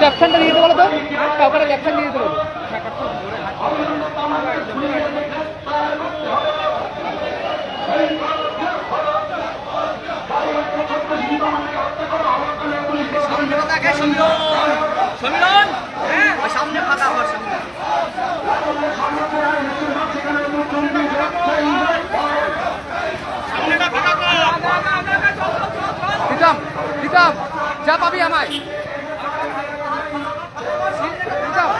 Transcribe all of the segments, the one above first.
ক্যাপশনটা দিয়ে দিতে বলো তো। কাউকে ক্যাপশন দিয়ে দিতে বলো। হ্যাঁ সামনে ফাঁকা হওয়ার সামনে। সামনেটা ফাঁকা কর। প্রীতম প্রীতম যা পাবি আমায়। প্রীতম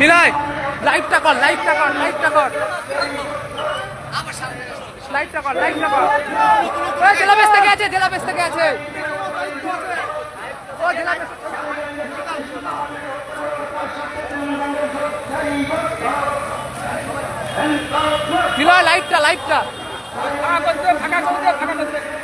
নিলয় লাইভটা কর লাইভটা কর লাইভটা কর। লাইভটা কর লাইভটা কর। ওই জেলাবেশ থেকে আছে জেলাবেশ থেকে আছে। ও লাইটটা লাইভটা ফাঁকা করতে ফাঁকা করতে ফাঁকা ফোনটা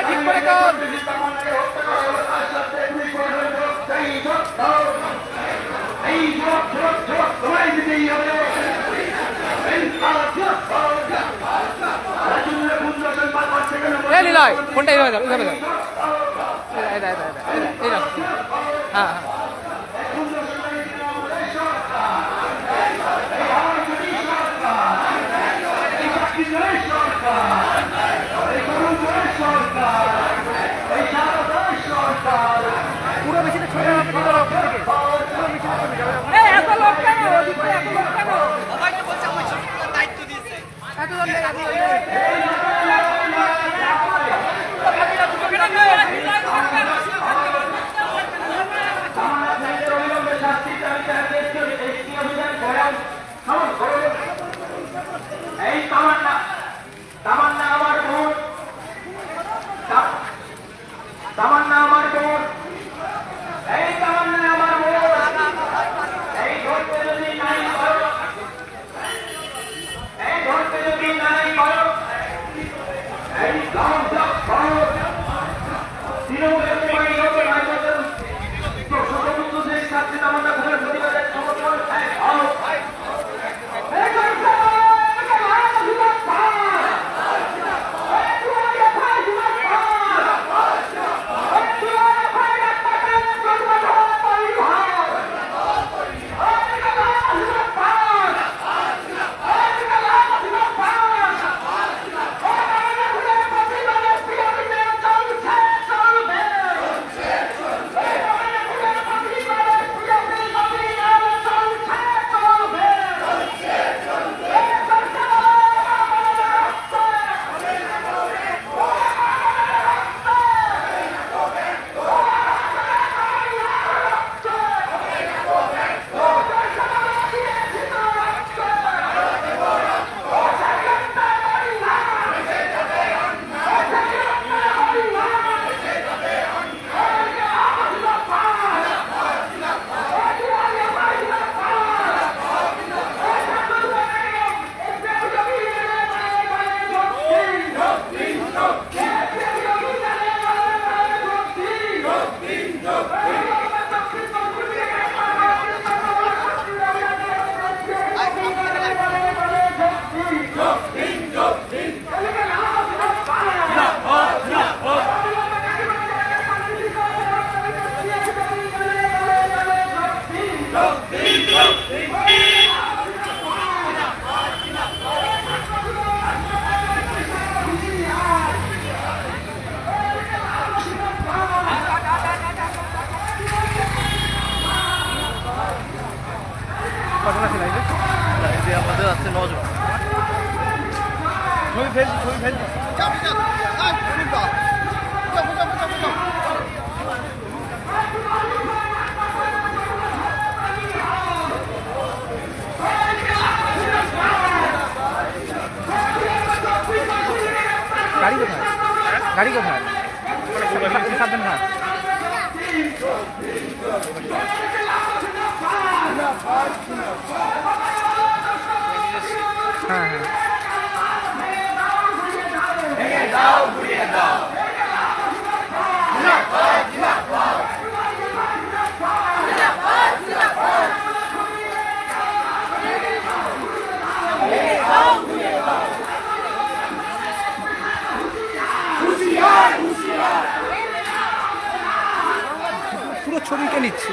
ঠিক করে কর ফোনটা এইভাবে দাও এইভাবে দাও। হ্যাঁ হ্যাঁ ঘটনা ছিল এই যে আমাদের আছে নজন ছবি ফেলছি ছবি ফেলছি গাড়ি কোথায় গাড়ি কোথায় সাবধান না হ্যাঁ হ্যাঁ ছবিটা নিচ্ছে।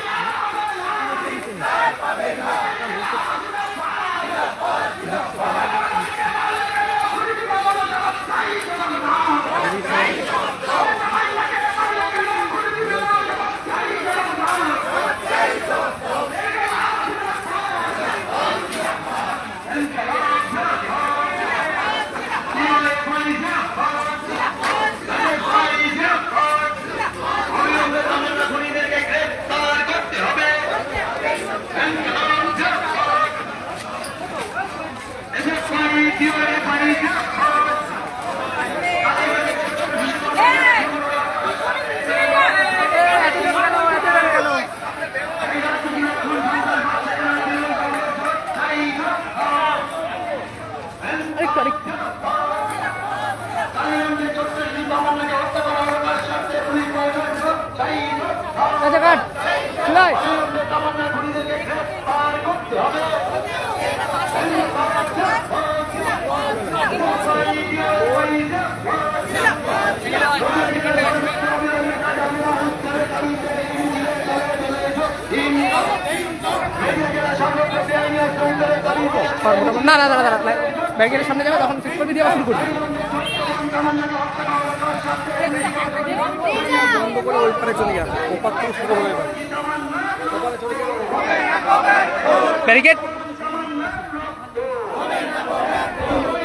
আচ্ছা কাট। চলাই না না দাঁড়া দাঁড়া ব্যারিকেডের সামনে যাবে, তখন ফিট করবি দিয়ে শুরু করবি। বন্ধ শুরু হবে ব্যারিকেড